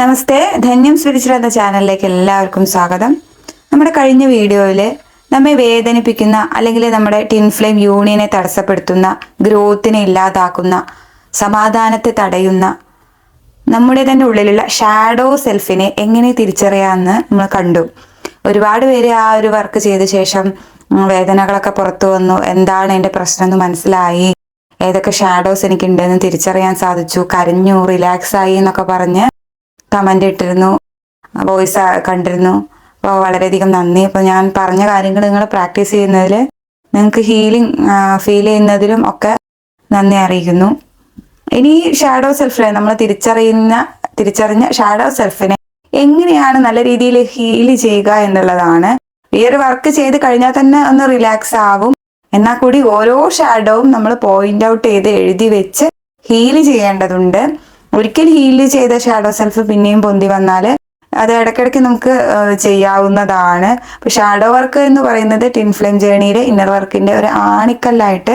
നമസ്തേ ധന്യം spiritual എന്ന ചാനലിലേക്ക് എല്ലാവർക്കും സ്വാഗതം. നമ്മുടെ കഴിഞ്ഞ വീഡിയോയിൽ നമ്മെ വേദനിപ്പിക്കുന്ന അല്ലെങ്കിൽ നമ്മുടെ ടിൻ ഫ്ലെയിം യൂണിയനെ തടസ്സപ്പെടുത്തുന്ന ഗ്രോത്തിനെ ഇല്ലാതാക്കുന്ന സമാധാനത്തെ തടയുന്ന നമ്മുടെ തന്നെ ഉള്ളിലുള്ള ഷാഡോ സെൽഫിനെ എങ്ങനെ തിരിച്ചറിയാമെന്ന് നമ്മൾ കണ്ടു. ഒരുപാട് പേര് ആ ഒരു വർക്ക് ചെയ്ത ശേഷം വേദനകളൊക്കെ പുറത്തു വന്നു. എന്താണ് എന്റെ പ്രശ്നം എന്ന് മനസ്സിലായി. ഏതൊക്കെ ഷാഡോസ് എനിക്കുണ്ടെന്ന് തിരിച്ചറിയാൻ സാധിച്ചു. കരഞ്ഞു റിലാക്സ് ആയി എന്നൊക്കെ പറഞ്ഞ് കമന്റ് ഇട്ടിരുന്നു. വോയിസ് കണ്ടിരുന്നു. അപ്പോൾ വളരെയധികം നന്ദി. അപ്പോൾ ഞാൻ പറഞ്ഞ കാര്യങ്ങൾ നിങ്ങൾ പ്രാക്ടീസ് ചെയ്യുന്നതിൽ നിങ്ങൾക്ക് ഹീലിംഗ് ഫീൽ ചെയ്യുന്നതിലും ഒക്കെ നന്ദി അറിയിക്കുന്നു. ഇനി ഷാഡോ സെൽഫിനെ നമ്മൾ തിരിച്ചറിയുന്ന തിരിച്ചറിഞ്ഞ ഷാഡോ സെൽഫിനെ എങ്ങനെയാണ് നല്ല രീതിയിൽ ഹീൽ ചെയ്യുക എന്നുള്ളതാണ്. ഈ ഒരു വർക്ക് ചെയ്ത് കഴിഞ്ഞാൽ തന്നെ ഒന്ന് റിലാക്സ് ആവും. എന്നാൽ കൂടി ഓരോ ഷാഡോവും നമ്മൾ പോയിന്റ് ഔട്ട് ചെയ്ത് എഴുതി വെച്ച് ഹീൽ ചെയ്യേണ്ടതുണ്ട്. ഒരിക്കൽ ഹീൽ ചെയ്ത ഷാഡോ സെൽഫ് പിന്നെയും പൊന്തി വന്നാൽ അത് ഇടയ്ക്കിടയ്ക്ക് നമുക്ക് ചെയ്യാവുന്നതാണ്. അപ്പൊ ഷാഡോ വർക്ക് എന്ന് പറയുന്നത് ടിൻ ഫ്ലെയിം ജേണിയിലെ ഇന്നർ വർക്കിന്റെ ഒരു ആണിക്കല്ലായിട്ട്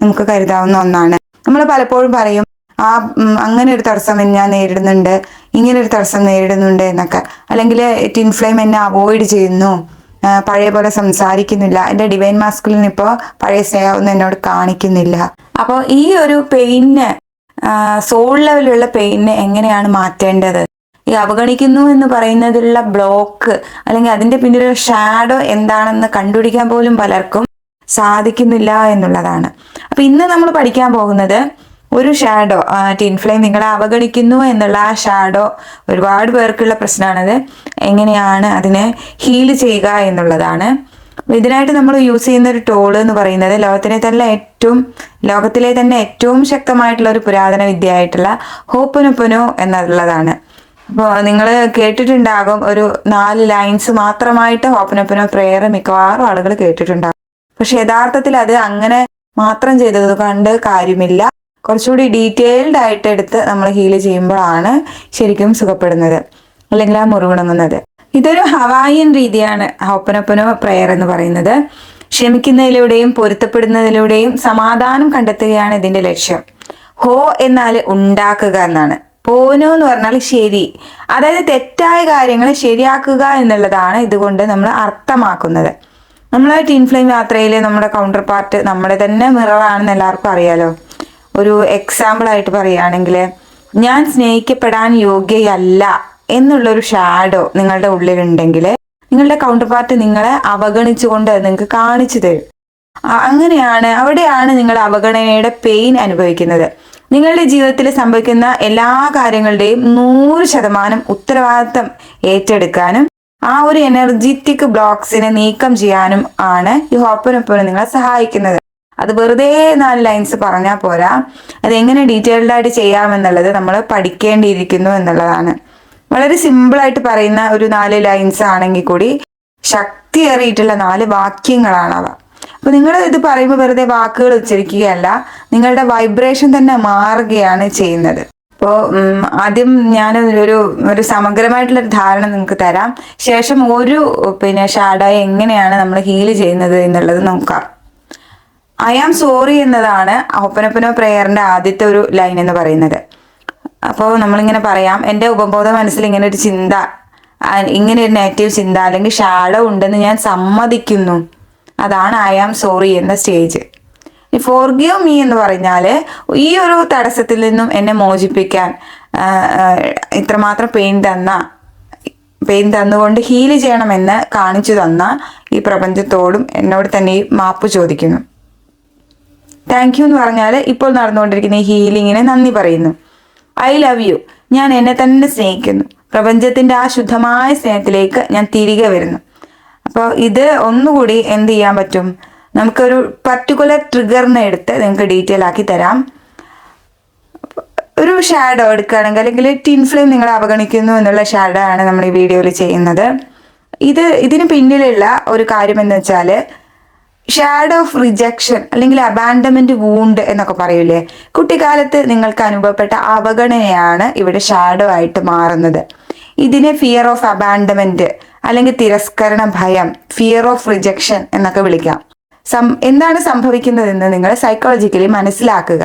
നമുക്ക് കരുതാവുന്ന ഒന്നാണ്. നമ്മൾ പലപ്പോഴും പറയും ആ അങ്ങനെ ഒരു തടസ്സം ഞാൻ നേരിടുന്നുണ്ട് ഇങ്ങനെ ഒരു തടസ്സം നേരിടുന്നുണ്ട് എന്നൊക്കെ. അല്ലെങ്കിൽ ടിൻ ഫ്ലെയിം എന്നെ അവോയ്ഡ് ചെയ്യുന്നു പഴയ പോലെ സംസാരിക്കുന്നില്ല എന്റെ ഡിവൈൻ മാസ്കുലിൻ ഇപ്പോൾ പഴയ സ്നേഹമൊന്നും എന്നോട് കാണിക്കുന്നില്ല. അപ്പോൾ ഈ ഒരു പെയിന് സോൾ ലെവലിലുള്ള പെയിനെ എങ്ങനെയാണ് മാറ്റേണ്ടത്? ഈ അവഗണിക്കുന്നു എന്ന് പറയുന്നതിലുള്ള ബ്ലോക്ക് അല്ലെങ്കിൽ അതിന്റെ പിന്നിലുള്ള ഷാഡോ എന്താണെന്ന് കണ്ടുപിടിക്കാൻ പോലും പലർക്കും സാധിക്കുന്നില്ല എന്നുള്ളതാണ്. അപ്പൊ ഇന്ന് നമ്മൾ പഠിക്കാൻ പോകുന്നത് ഒരു ഷാഡോ ടിൻ ഫ്ലെയിം നിങ്ങളെ അവഗണിക്കുന്നു എന്നുള്ള ആ ഷാഡോ ഒരുപാട് പേർക്കുള്ള പ്രശ്നമാണത്. എങ്ങനെയാണ് അതിനെ ഹീൽ ചെയ്യുക എന്നുള്ളതാണ്. ഇതിനായിട്ട് നമ്മൾ യൂസ് ചെയ്യുന്ന ഒരു ടോൾ എന്ന് പറയുന്നത് ലോകത്തിലെ തന്നെ ഏറ്റവും ലോകത്തിലെ തന്നെ ഏറ്റവും ശക്തമായിട്ടുള്ള ഒരു പുരാതന വിദ്യയായിട്ടുള്ള ഹോപ്പനൊപ്പനോ എന്നുള്ളതാണ്. അപ്പോൾ നിങ്ങൾ കേട്ടിട്ടുണ്ടാകും ഒരു നാല് ലൈൻസ് മാത്രമായിട്ട് ഹോപ്പനൊപ്പനോ പ്രെയർ മിക്കവാറും ആളുകൾ കേട്ടിട്ടുണ്ടാകും. പക്ഷെ യഥാർത്ഥത്തിൽ അത് അങ്ങനെ മാത്രം ചെയ്തത് കണ്ട് കാര്യമില്ല. കുറച്ചുകൂടി ഡീറ്റെയിൽഡ് ആയിട്ട് എടുത്ത് നമ്മൾ ഹീൽ ചെയ്യുമ്പോഴാണ് ശരിക്കും സുഖപ്പെടുന്നത്. അല്ലെങ്കിൽ ആ മുറിവുണങ്ങുന്നത്. ഇതൊരു ഹവായൻ രീതിയാണ് ഹോപ്പനൊപ്പനോ പ്രെയർ എന്ന് പറയുന്നത്. ക്ഷമിക്കുന്നതിലൂടെയും പൊരുത്തപ്പെടുന്നതിലൂടെയും സമാധാനം കണ്ടെത്തുകയാണ് ഇതിന്റെ ലക്ഷ്യം. ഹോ എന്നാൽ ഉണ്ടാക്കുക എന്നാണ്. പോനോ എന്ന് പറഞ്ഞാൽ ശരി. അതായത് തെറ്റായ കാര്യങ്ങൾ ശരിയാക്കുക എന്നുള്ളതാണ് ഇതുകൊണ്ട് നമ്മൾ അർത്ഥമാക്കുന്നത്. നമ്മളെ ടീൻ ഫ്ലെയിം യാത്രയിൽ നമ്മുടെ കൗണ്ടർ പാർട്ട് നമ്മുടെ തന്നെ മിററാണെന്ന് എല്ലാവർക്കും അറിയാലോ. ഒരു എക്സാമ്പിൾ ആയിട്ട് പറയുകയാണെങ്കിൽ ഞാൻ സ്നേഹിക്കപ്പെടാൻ യോഗ്യയല്ല. എന്നുള്ളൊരു ഷാഡോ നിങ്ങളുടെ ഉള്ളിലുണ്ടെങ്കിൽ നിങ്ങളുടെ കൗണ്ടർ പാർട്ട് നിങ്ങളെ അവഗണിച്ചുകൊണ്ട് നിങ്ങൾക്ക് കാണിച്ചു തരും. അങ്ങനെയാണ് അവിടെയാണ് നിങ്ങൾ അവഗണനയുടെ പെയിൻ അനുഭവിക്കുന്നത്. നിങ്ങളുടെ ജീവിതത്തിൽ സംഭവിക്കുന്ന എല്ലാ കാര്യങ്ങളുടെയും നൂറ് ശതമാനം ഉത്തരവാദിത്തം ഏറ്റെടുക്കാനും ആ ഒരു എനർജറ്റിക് ബ്ലോക്സിനെ നീക്കം ചെയ്യാനും ആണ് ഈ ഹോപ്പനൊപ്പം നിങ്ങളെ സഹായിക്കുന്നത്. അത് വെറുതെ നാല് ലൈൻസ് പറഞ്ഞാൽ പോരാ. അത് എങ്ങനെ ഡീറ്റെയിൽഡ് ചെയ്യാമെന്നുള്ളത് നമ്മൾ പഠിക്കേണ്ടിയിരിക്കുന്നു എന്നുള്ളതാണ്. വളരെ സിമ്പിളായിട്ട് പറയുന്ന ഒരു നാല് ലൈൻസ് ആണെങ്കിൽ കൂടി ശക്തിയേറിയിട്ടുള്ള നാല് വാക്യങ്ങളാണ് അവ. അപ്പൊ നിങ്ങൾ ഇത് പറയുമ്പോൾ വെറുതെ വാക്കുകൾ ഉച്ചരിക്കുകയല്ല നിങ്ങളുടെ വൈബ്രേഷൻ തന്നെ മാറുകയാണ് ചെയ്യുന്നത്. അപ്പോൾ ആദ്യം ഞാൻ ഒരു ഒരു സമഗ്രമായിട്ടുള്ള ഒരു ധാരണ നിങ്ങൾക്ക് തരാം. ശേഷം ഒരു പിന്നെ ഷാഡോയെ എങ്ങനെയാണ് നമ്മൾ ഹീൽ ചെയ്യുന്നത് എന്നുള്ളത് നോക്കാം. ഐ ആം സോറി എന്നതാണ് ഒപ്പനൊപ്പനോ പ്രെയറിന്റെ ആദ്യത്തെ ഒരു ലൈൻ എന്ന് പറയുന്നത്. അപ്പോൾ നമ്മളിങ്ങനെ പറയാം എന്റെ ഉപബോധ മനസ്സിൽ ഇങ്ങനെ ഒരു ചിന്ത ഇങ്ങനെ ഒരു നെഗറ്റീവ് ചിന്ത അല്ലെങ്കിൽ ഷാഡോ ഉണ്ടെന്ന് ഞാൻ സമ്മതിക്കുന്നു. അതാണ് ഐ ആം സോറി എന്ന സ്റ്റേജ് ഫോർ ഗീവ് മീ എന്ന് പറഞ്ഞാൽ ഈ ഒരു തടസ്സത്തിൽ നിന്നും എന്നെ മോചിപ്പിക്കാൻ ഇത്രമാത്രം പെയിൻ തന്ന പെയിൻ തന്നുകൊണ്ട് ഹീൽ ചെയ്യണമെന്ന് കാണിച്ചു തന്ന ഈ പ്രപഞ്ചത്തോടും എന്നോട് തന്നെ മാപ്പ് ചോദിക്കുന്നു. താങ്ക് യു എന്ന് പറഞ്ഞാൽ ഇപ്പോൾ നടന്നുകൊണ്ടിരിക്കുന്ന ഈ ഹീലിങ്ങിനെ നന്ദി പറയുന്നു. I love you. ഞാൻ എന്നെ തന്നെ സ്നേഹിക്കുന്നു. പ്രപഞ്ചത്തിന്റെ ആ ശുദ്ധമായ സ്നേഹത്തിലേക്ക് ഞാൻ തിരികെ വരുന്നു. അപ്പോൾ ഇത് ഒന്നുകൂടി എന്ത് ചെയ്യാൻ പറ്റും? നമുക്കൊരു പർട്ടിക്കുലർ ട്രിഗറിനെ എടുത്ത് നിങ്ങൾക്ക് ഡീറ്റെയിൽ ആക്കി തരാം. ഒരു ഷാഡോ എടുക്കുകയാണെങ്കിൽ അല്ലെങ്കിൽ ടിൻ ഫ്ലെയിം നിങ്ങൾ അവഗണിക്കുന്നു എന്നുള്ള ഷാഡോ ആണ് നമ്മൾ ഈ വീഡിയോയിൽ ചെയ്യുന്നത്. ഇത് ഇതിന് പിന്നിലുള്ള ഒരു കാര്യം എന്ന് വെച്ചാൽ ഷാഡോ ഓഫ് റിജക്ഷൻ അല്ലെങ്കിൽ അബാൻഡമെന്റ് വൂണ്ട് എന്നൊക്കെ പറയൂലേ? കുട്ടിക്കാലത്ത് നിങ്ങൾക്ക് അനുഭവപ്പെട്ട അവഗണനയാണ് ഇവിടെ ഷാഡോ ആയിട്ട് മാറുന്നത്. ഇതിനെ ഫിയർ ഓഫ് അബാൻഡമെന്റ് അല്ലെങ്കിൽ തിരസ്കരണ ഭയം ഫിയർ ഓഫ് റിജക്ഷൻ എന്നൊക്കെ വിളിക്കാം. സം എന്താണ് സംഭവിക്കുന്നതെന്ന് നിങ്ങൾ സൈക്കോളജിക്കലി മനസ്സിലാക്കുക.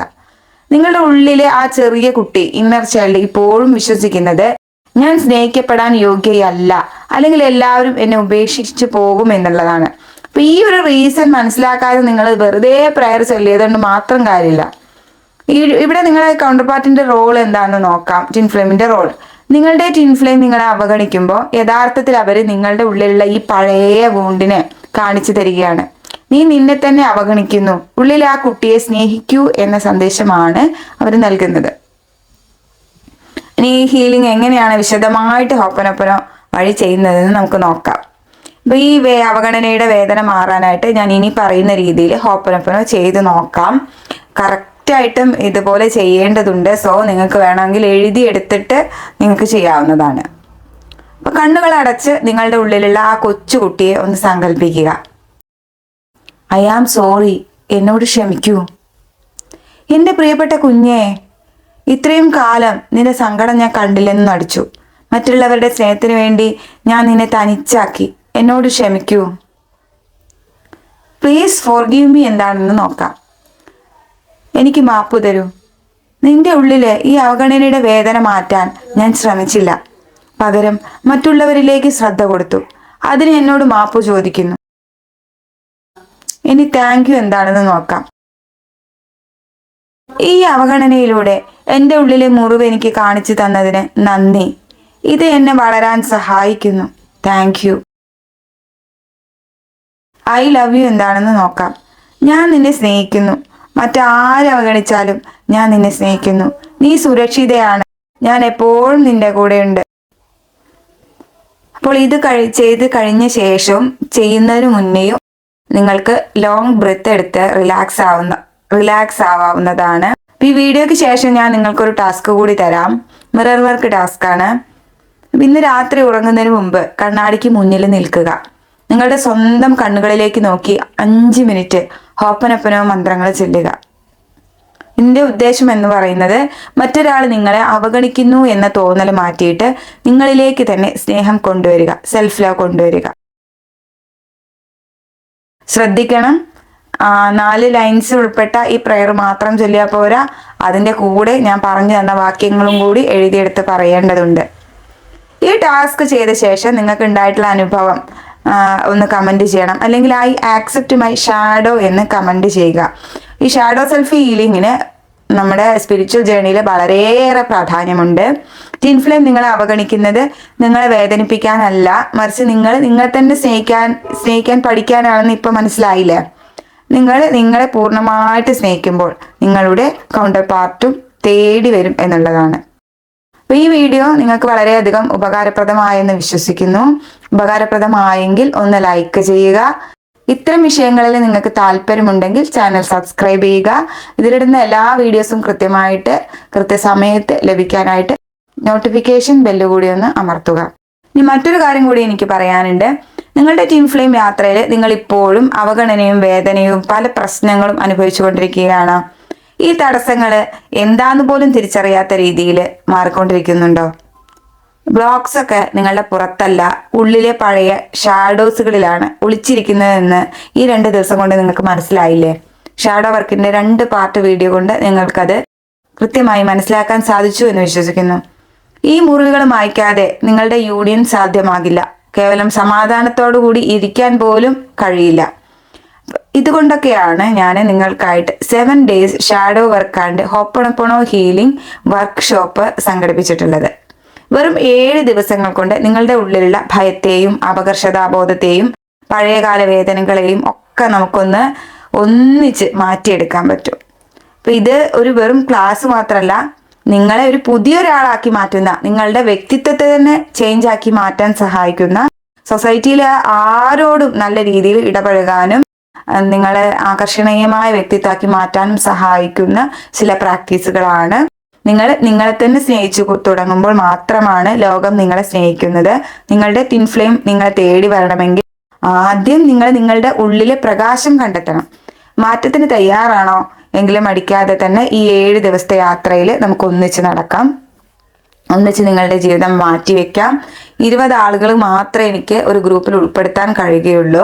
നിങ്ങളുടെ ഉള്ളിലെ ആ ചെറിയ കുട്ടി ഇന്നർ ചൈൽഡ് ഇപ്പോഴും വിശ്വസിക്കുന്നത് ഞാൻ സ്നേഹിക്കപ്പെടാൻ യോഗ്യയല്ല അല്ലെങ്കിൽ എല്ലാവരും എന്നെ ഉപേക്ഷിച്ചു പോകും എന്നുള്ളതാണ്. അപ്പൊ ഈ ഒരു റീസൺ മനസ്സിലാക്കാതെ നിങ്ങൾ വെറുതെ പ്രയർ ചൊല്ലിയതുകൊണ്ട് മാത്രം കാര്യമില്ല ഈ ഇവിടെ നിങ്ങളുടെ കൗണ്ടർ പാർട്ടിന്റെ റോൾ എന്താണെന്ന് നോക്കാം. ടിൻ ഫ്ലെയിമിന്റെ റോൾ നിങ്ങളുടെ ടിൻ ഫ്ലെയിം നിങ്ങളെ അവഗണിക്കുമ്പോൾ യഥാർത്ഥത്തിൽ അവർ നിങ്ങളുടെ ഉള്ളിലുള്ള ഈ പഴയ വൂണ്ടിനെ കാണിച്ചു തരികയാണ്. നീ നിന്നെ തന്നെ അവഗണിക്കുന്നു. ഉള്ളിൽ ആ കുട്ടിയെ സ്നേഹിക്കൂ എന്ന സന്ദേശമാണ് അവർ നൽകുന്നത്. ഇനി ഈ ഹീലിംഗ് എങ്ങനെയാണ് വിശദമായിട്ട് ഹോപ്പനൊപ്പനോ വഴി ചെയ്യുന്നതെന്ന് നമുക്ക് നോക്കാം. അപ്പൊ ഈ വേ അവഗണനയുടെ വേദന മാറാനായിട്ട് ഞാൻ ഇനി പറയുന്ന രീതിയിൽ ഹോപ്പനൊപ്പനോ ചെയ്ത് നോക്കാം. കറക്റ്റായിട്ടും ഇതുപോലെ ചെയ്യേണ്ടതുണ്ട്. സോ നിങ്ങൾക്ക് വേണമെങ്കിൽ എഴുതിയെടുത്തിട്ട് നിങ്ങൾക്ക് ചെയ്യാവുന്നതാണ്. അപ്പൊ കണ്ണുകൾ അടച്ച് നിങ്ങളുടെ ഉള്ളിലുള്ള ആ കൊച്ചുകുട്ടിയെ ഒന്ന് സങ്കല്പിക്കുക. ഐ ആം സോറി എന്നോട് ക്ഷമിക്കൂ. എന്റെ പ്രിയപ്പെട്ട കുഞ്ഞേ ഇത്രയും കാലം നിന്റെ സങ്കടം ഞാൻ കണ്ടില്ലെന്ന് നടിച്ചു. മറ്റുള്ളവരുടെ സ്നേഹത്തിന് വേണ്ടി ഞാൻ നിന്നെ തനിച്ചാക്കി. എന്നോട് ക്ഷമിക്കൂ. പ്ലീസ് ഫോർ ഗീവ് മീ എന്താണെന്ന് നോക്കാം. എനിക്ക് മാപ്പ് തരൂ. നിന്റെ ഉള്ളിൽ ഈ അവഗണനയുടെ വേദന മാറ്റാൻ ഞാൻ ശ്രമിച്ചില്ല. പകരം മറ്റുള്ളവരിലേക്ക് ശ്രദ്ധ കൊടുത്തു. അതിന് എന്നോട് മാപ്പ് ചോദിക്കുന്നു. ഇനി താങ്ക് യു എന്താണെന്ന് നോക്കാം. ഈ അവഗണനയിലൂടെ എന്റെ ഉള്ളിലെ മുറിവ് എനിക്ക് കാണിച്ചു തന്നതിന് നന്ദി. ഇത് എന്നെ വളരാൻ സഹായിക്കുന്നു. Thank you I love you എന്താണെന്ന് നോക്കാം. ഞാൻ നിന്നെ സ്നേഹിക്കുന്നു. മറ്റാരെ അവഗണിച്ചാലും ഞാൻ നിന്നെ സ്നേഹിക്കുന്നു. നീ സുരക്ഷിതയാണ്. ഞാൻ എപ്പോഴും നിന്റെ കൂടെയുണ്ട്. അപ്പോൾ ഇത് കഴി ചെയ്ത് കഴിഞ്ഞ ശേഷവും ചെയ്യുന്നതിന് മുന്നേയും നിങ്ങൾക്ക് ലോങ് ബ്രെത്ത് എടുത്ത് റിലാക്സ് ആവുന്ന റിലാക്സ് ആവാവുന്നതാണ്. ഈ വീഡിയോയ്ക്ക് ശേഷം ഞാൻ നിങ്ങൾക്കൊരു ടാസ്ക് കൂടി തരാം. മിറർ വർക്ക് ടാസ്ക് ആണ്. ഇന്ന് രാത്രി ഉറങ്ങുന്നതിന് മുമ്പ് കണ്ണാടിക്ക് മുന്നിൽ നിൽക്കുക. നിങ്ങളുടെ സ്വന്തം കണ്ണുകളിലേക്ക് നോക്കി അഞ്ച് മിനിറ്റ് ഹോപ്പനൊപ്പനോ മന്ത്രങ്ങൾ ചൊല്ലുക. ഇതിന്റെ ഉദ്ദേശം എന്ന് പറയുന്നത് മറ്റൊരാൾ നിങ്ങളെ അവഗണിക്കുന്നു എന്ന തോന്നൽ മാറ്റിയിട്ട് നിങ്ങളിലേക്ക് തന്നെ സ്നേഹം കൊണ്ടുവരിക സെൽഫ് ലവ് കൊണ്ടുവരിക. ശ്രദ്ധിക്കണം. നാല് ലൈൻസ് ഉൾപ്പെട്ട ഈ പ്രെയർ മാത്രം ചൊല്ലിയാൽ പോരാ. അതിന്റെ കൂടെ ഞാൻ പറഞ്ഞു തന്ന വാക്യങ്ങളും കൂടി എഴുതിയെടുത്ത് പറയേണ്ടതുണ്ട്. ഈ ടാസ്ക് ചെയ്ത ശേഷം നിങ്ങൾക്ക് ഉണ്ടായിട്ടുള്ള അനുഭവം ഒന്ന് കമന്റ് ചെയ്യണം. അല്ലെങ്കിൽ ഐ ആക്സെപ്റ്റ് മൈ ഷാഡോ എന്ന് കമന്റ് ചെയ്യുക. ഈ ഷാഡോ സെൽഫ് ഹീലിങ്ങിന് നമ്മുടെ സ്പിരിച്വൽ ജേണിയിൽ വളരെയേറെ പ്രാധാന്യമുണ്ട്. ടിൻ ഫ്ലെയിം നിങ്ങളെ അവഗണിക്കുന്നത് നിങ്ങളെ വേദനിപ്പിക്കാനല്ല. മറിച്ച് നിങ്ങൾ നിങ്ങളെ തന്നെ സ്നേഹിക്കാൻ സ്നേഹിക്കാൻ പഠിക്കാനാണെന്ന് ഇപ്പൊ മനസ്സിലായില്ലേ? നിങ്ങൾ നിങ്ങളെ പൂർണമായിട്ട് സ്നേഹിക്കുമ്പോൾ നിങ്ങളുടെ കൗണ്ടർ പാർട്ടും തേടി വരും എന്നുള്ളതാണ്. അപ്പൊ ഈ വീഡിയോ നിങ്ങൾക്ക് വളരെയധികം ഉപകാരപ്രദമായെന്ന് വിശ്വസിക്കുന്നു. ഉപകാരപ്രദമായെങ്കിൽ ഒന്ന് ലൈക്ക് ചെയ്യുക. ഇത്തരം വിഷയങ്ങളിൽ നിങ്ങൾക്ക് താല്പര്യമുണ്ടെങ്കിൽ ചാനൽ സബ്സ്ക്രൈബ് ചെയ്യുക. ഇതിലിടുന്ന എല്ലാ വീഡിയോസും കൃത്യമായിട്ട് കൃത്യസമയത്ത് ലഭിക്കാനായിട്ട് നോട്ടിഫിക്കേഷൻ ബെല്ല് കൂടി ഒന്ന് അമർത്തുക. ഇനി മറ്റൊരു കാര്യം കൂടി എനിക്ക് പറയാനുണ്ട്. നിങ്ങളുടെ ടീം ഫ്ലെയിം യാത്രയിൽ നിങ്ങൾ ഇപ്പോഴും അവഗണനയും വേദനയും പല പ്രശ്നങ്ങളും അനുഭവിച്ചുകൊണ്ടിരിക്കുകയാണ്. ഈ തടസ്സങ്ങൾ എന്താന്ന് പോലും തിരിച്ചറിയാത്ത രീതിയിൽ മാറിക്കൊണ്ടിരിക്കുന്നുണ്ടോ? ബ്ലോക്സ് ഒക്കെ നിങ്ങളുടെ പുറത്തല്ല ഉള്ളിലെ പഴയ ഷാഡോസുകളിലാണ് ഒളിച്ചിരിക്കുന്നതെന്ന് ഈ രണ്ട് ദിവസം കൊണ്ട് നിങ്ങൾക്ക് മനസ്സിലായില്ലേ? ഷാഡോ വർക്കിന്റെ രണ്ട് പാർട്ട് വീഡിയോ കൊണ്ട് നിങ്ങൾക്കത് കൃത്യമായി മനസ്സിലാക്കാൻ സാധിച്ചു എന്ന് വിശ്വസിക്കുന്നു. ഈ മുറിവുകൾ മായ്ക്കാതെ നിങ്ങളുടെ യൂണിയൻ സാധ്യമാകില്ല. കേവലം സമാധാനത്തോടു കൂടി ഇരിക്കാൻ പോലും കഴിയില്ല. ഇതുകൊണ്ടൊക്കെയാണ് ഞാൻ നിങ്ങൾക്കായിട്ട് seven days shadow work and hooponopono healing workshop സംഘടിപ്പിച്ചിട്ടുള്ളത്. വെറും ഏഴ് ദിവസങ്ങൾ കൊണ്ട് നിങ്ങളുടെ ഉള്ളിലുള്ള ഭയത്തെയും അപകർഷതാബോധത്തെയും പഴയകാല വേദനകളെയും ഒക്കെ നമുക്കൊന്ന് ഒന്നിച്ച് മാറ്റിയെടുക്കാൻ പറ്റും. അപ്പൊ ഇത് ഒരു വെറും ക്ലാസ് മാത്രമല്ല നിങ്ങളെ ഒരു പുതിയൊരാളാക്കി മാറ്റുന്ന നിങ്ങളുടെ വ്യക്തിത്വത്തെ തന്നെ ചേഞ്ച് ആക്കി മാറ്റാൻ സഹായിക്കുന്ന സൊസൈറ്റിയിലെ ആരോടും നല്ല രീതിയിൽ ഇടപഴകാനും നിങ്ങളെ ആകർഷണീയമായ വ്യക്തിത്വമാക്കി മാറ്റാനും സഹായിക്കുന്ന ചില പ്രാക്ടീസുകളാണ്. നിങ്ങൾ നിങ്ങളെ തന്നെ സ്നേഹിച്ചു തുടങ്ങുമ്പോൾ മാത്രമാണ് ലോകം നിങ്ങളെ സ്നേഹിക്കുന്നത്. നിങ്ങളുടെ തിൻ ഫ്ലെയിം നിങ്ങളെ തേടി വരണമെങ്കിൽ ആദ്യം നിങ്ങൾ നിങ്ങളുടെ ഉള്ളിലെ പ്രകാശം കണ്ടെത്തണം. മാറ്റത്തിന് തയ്യാറാണോ എങ്കിലും മടിക്കാതെ തന്നെ ഈ ഏഴ് ദിവസത്തെ യാത്രയിൽ നമുക്ക് ഒന്നിച്ച് നടക്കാം. ഒന്നിച്ച് നിങ്ങളുടെ ജീവിതം മാറ്റിവെക്കാം. ഇരുപത് ആളുകൾ മാത്രമേ എനിക്ക് ഒരു ഗ്രൂപ്പിൽ ഉൾപ്പെടുത്താൻ കഴിയുകയുള്ളൂ.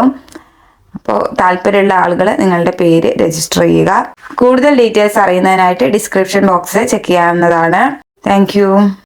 അപ്പോൾ താല്പര്യമുള്ള ആളുകൾ നിങ്ങളുടെ പേര് രജിസ്റ്റർ ചെയ്യുക. കൂടുതൽ ഡീറ്റെയിൽസ് അറിയുന്നതിനായിട്ട് ഡിസ്ക്രിപ്ഷൻ ബോക്സ് ചെക്ക് ചെയ്യാവുന്നതാണ്. താങ്ക്